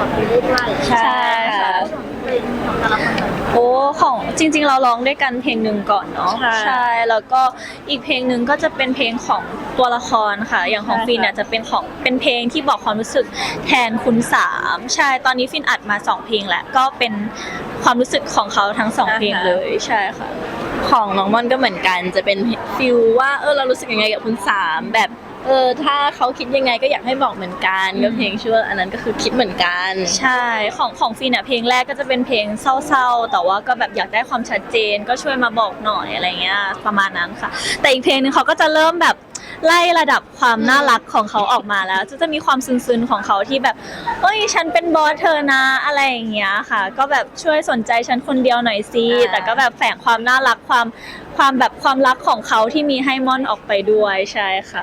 ต่อไปเรื่อยๆใช่ค่ะเพลงของแต่ละคนหน่อยโอ้ของจริง ๆ เราร้องด้วยกันเพลงหนึ่งก่อนเนาะใช่แล้วก็อีกเพลงหนึ่งก็จะเป็นเพลงของตัวละครค่ะ อย่างของใช่ค่ะ ฟินเนี่ยจะเป็นของเป็นเพลงที่บอกความรู้สึกแทนคุณสามใช่ตอนนี้ฟินอัดมาสองเพลงแล้วก็เป็นความรู้สึกของเขาทั้งสองเพลงเลยใช่ค่ะ ของน้องม่อนก็เหมือนกัน จะเป็นฟิลว่าเออเรารู้สึกยังไงกับคุณสามแบบเออถ้าเขาคิดยังไงก็อยากให้บอกเหมือนกันอืมก็เพลงชื่อว่าอันนั้นก็คือคิดเหมือนกัน ใช่ของของฟินอะเพลงแรกก็จะเป็นเพลงเศร้าๆ แต่ว่าก็แบบอยากได้ความชัดเจนก็ช่วยมาบอกหน่อยอะไรเงี้ยประมาณนั้นค่ะ แต่อีกเพลงหนึงเขาก็จะเริ่มแบบ ไล่ระดับความน่ารักของเขาออกมาแล้วจะจะมีความซึนๆของเขาที่แบบเอ้ยฉันเป็นบอสเธอนะอะไรอย่างเงี้ยค่ะ ก็แบบช่วยสนใจฉันคนเดียวหน่อยสิอ่าแต่ก็แบบแฝงความน่ารักความความแบบความรักของเขาที่มีให้ม่อนออกไปด้วยใช่ค่ะ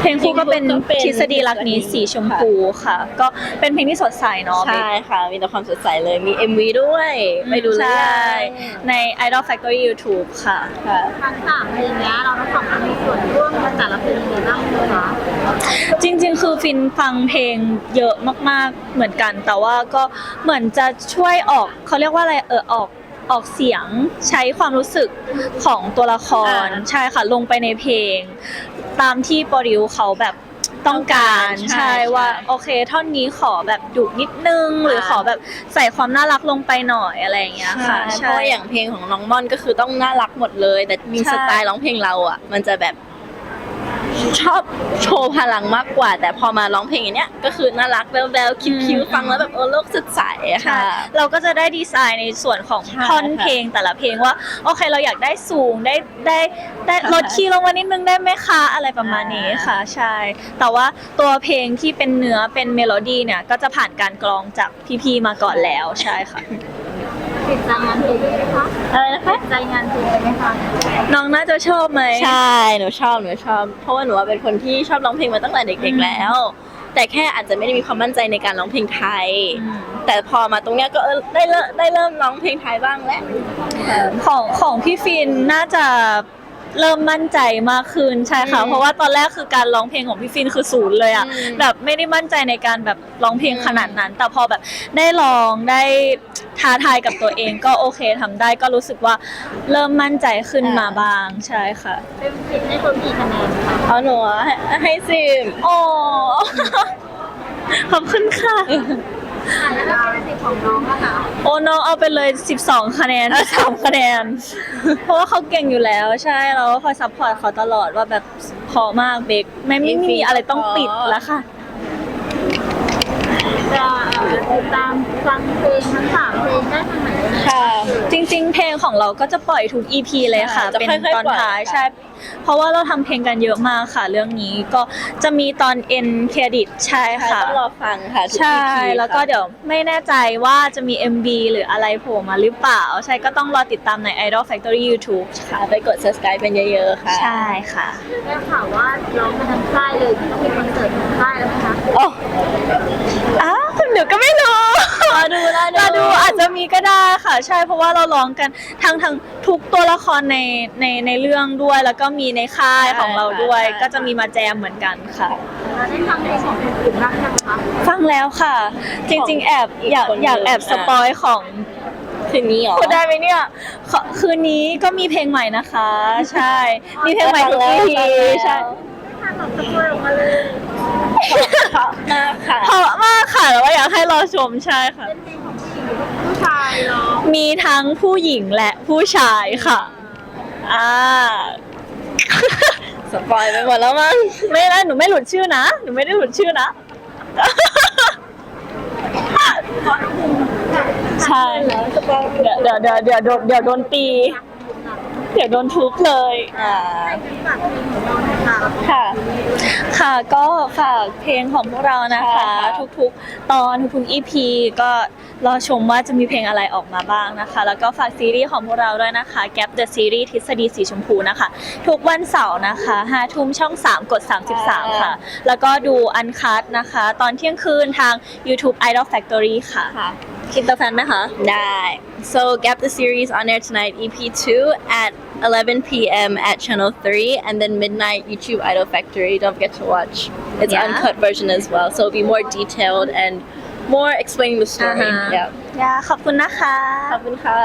เพลงคู่ก็เป็น ทฤษฎีรักนี้สีชมพูค่ะ ก็เป็นเพลงที่สดใสเนาะ ใช่ค่ะ มีแต่ความสดใสเลย มี MV ด้วย ไปดูเลยใช่ใน Idol Factory YouTube ค่ะ ค่ะทั้งสามเพลงเนี้ยเราทั้งสองคนมีส่วนร่วมในแต่ละเพลงยังไงบ้างไหมคะจริงๆ คือฟินฟังเพลงเยอะมากๆ เหมือนกัน แต่ว่าก็เหมือนจะช่วยออกเขาเรียกว่าอะไรเออออกออกเสียงใช้ความรู้สึกของตัวละครอ่า ใช่ค่ะลงไปในเพลง ตามที่โปรดิวเขาแบบต้องการต้องการใช่ใช่ว่าใช่โอเคท่อนนี้ขอแบบดุนิดนึง หรืออ่าขอแบบใส่ความน่ารักลงไปหน่อยอะไรอย่างเงี้ยค่ะเพราะว่าอย่างเพลงของน้องม่อนก็คือต้องน่ารักหมดเลย แต่มีใช่สไตล์ร้องเพลงเราอะ มันจะแบบ ชอบโชว์พลังมากกว่า แต่พอมาร้องเพลงอย่างเนี้ยก็คือน่ารักแบลๆคิ้วๆฟังแล้วแบบเออโลกสดใสอะใช่ค่ะ เราก็จะได้ดีไซน์ในส่วนของใช่ท่อนค่ะเพลงแต่ละเพลงว่าโอเคเราอยากได้สูงได้ได้ได้ค่ะลดคีย์ลงมานิดนึงได้ไหมคะอะไรประมาณนี้ค่ะใช่แต่ว่าตัวเพลงที่เป็นเนื้อเป็นเมโลดี้เนี่ยก็จะผ่านการกลองจากพี่ๆมาก่อนแล้วใช่ค่ะ ติดใจงานเพลงไหมคะอะไรนะคะ ติดใจงานเพลงไหมคะน้องน่าจะชอบไหมใช่ หนูชอบ หนูชอบ เพราะว่าหนูว่าเป็นคนที่ชอบร้องเพลงมาตั้งแต่เด็กอืมๆแล้ว แต่แค่อาจจะไม่ได้มีความมั่นใจในการร้องเพลงไทยอืมแต่พอมาตรงเนี้ยก็เออได้เริ่มได้เริ่มร้องเพลงไทยบ้างแล้ว ของของพี่ฟินน่าจะ เริ่มมั่นใจมากขึ้นใช่ค่ะ อืมเพราะว่าตอนแรกคือการร้องเพลงของพี่ฟินคือศูนย์เลยอะอืมแบบไม่ได้มั่นใจในการแบบร้องเพลงอืมขนาดนั้น แต่พอแบบได้ลองได้ท้าทายกับตัวเอง ก็โอเคทำได้ก็รู้สึกว่าเริ่มมั่นใจขึ้นมาบ้างใช่ค่ะเป็นสิบให้คนกี่คะแนนคะเอาหนูให้ให้สิบโอ้ ขอบคุณค่ะ อะแล้วก็เป็นสิของน้องอะค่ะโอ้น้องเอาไปเลย 12 คะแนน 3 คะแนน เพราะว่าเขาเก่งอยู่แล้ว ใช่เราก็คอยซัพพอร์ตเขาตลอดว่าแบบพอมากเบกไม่ไม่มีอะไรต้องติดแล้วค่ะเอ่อ ติดตามฟังเพลงทั้งสามเพลงได้ทางไหนยังไงค่ะ จริง ๆ เพลงของเราก็จะปล่อยทุก EP เลยค่ะ จะเป็นค่อยๆตอนปล่อยท้ายค่ะใช่ เพราะว่าเราทำเพลงกันเยอะมากค่ะ เรื่องนี้ก็จะมีตอน end credit ใช่ค่ะค่ะ ต้องรอฟังค่ะทุก ใช่ EP แล้วก็ค่ะเดี๋ยวไม่แน่ใจว่าจะมี MV หรืออะไรโผล่มาหรือเปล่า ใช่ก็ต้องรอติดตามใน Idol Factory YouTube ค่ะค่ะไปกด subscribe เป็นเยอะๆค่ะ ใช่ค่ะ ได้ข่าวว่าร้องมาทั้งค่ายเลยต้องมีคอนเสิร์ตทั้งค่ายแล้วไหมคะ โอ้อ้าวหนูก็ไม่รู้รอดูรอดู รอดูอาจจะ มีก็ได้ค่ะ ใช่เพราะว่าเราร้องกันทั้งทั้งทุกตัวละครในในในเรื่องด้วย แล้วก็มีในค่ายของเราด้วยก็จะมีมาแจมเหมือนกันค่ะ เราได้ฟังเพลงของคนอื่นบ้างยังคะฟังแล้วค่ะ จริง ๆ แอบอยากอยากแอบสปอยของคืนนี้เหรอ พูดได้ไหมเนี่ยขอคืนนี้ก็มีเพลงใหม่นะคะ ใช่ มีเพลงใหม่ทุก EP ใช่ ทางแบบสปอยออกมาเลย มากค่ะเพราะมากค่ะแล้วว่าอยากให้รอชมใช่ค่ะ เป็นเพลงของผู้หญิงหรือผู้ชายเนาะมีทั้งผู้หญิงและผู้ชายค่ะ อ่า สปอยไปหมดแล้วมั้งไม่นะหนูไม่หลุดชื่อนะ หนูไม่ได้หลุดชื่อนะ ใช่สปอยเดี๋ยวเดี๋ยวเดี๋ยวเดี๋ยวโดนเดี๋ยวโดนตี เดี๋ยวโดนทุบเลย อ่าฝากเพลงของเราหน่อยค่ะค่ะ ค่ะก็ฝากเพลงของพวกเรานะคะค่ะทุกๆ ตอนทุกๆ EP ก็รอชมว่าจะมีเพลงอะไรออกมาบ้างนะคะ แล้วก็ฝากซีรีส์ของพวกเราด้วยนะคะ Gap the Series ทฤษฎีสีชมพูนะคะ ทุกวันเสาร์นะคะ5ทุ่มช่อง 3 กด 33 ค่ะ แล้วก็ดูอันคัดนะคะ ตอนเที่ยงคืนทาง YouTube Idol Factory ค่ะ ค่ะ คิดตัวแฟนไหมคะ ได้ so Gap the series on air tonight EP 2 at 11 p.m. at Channel 3, and then midnight YouTube Idol Factory. Don't forget to watch. It's Yeah. uncut version as well, so it'll be more detailed and more explaining the story. Uh-huh. Yeah. ยาขอบคุณนะคะ ขอบคุณค่ะ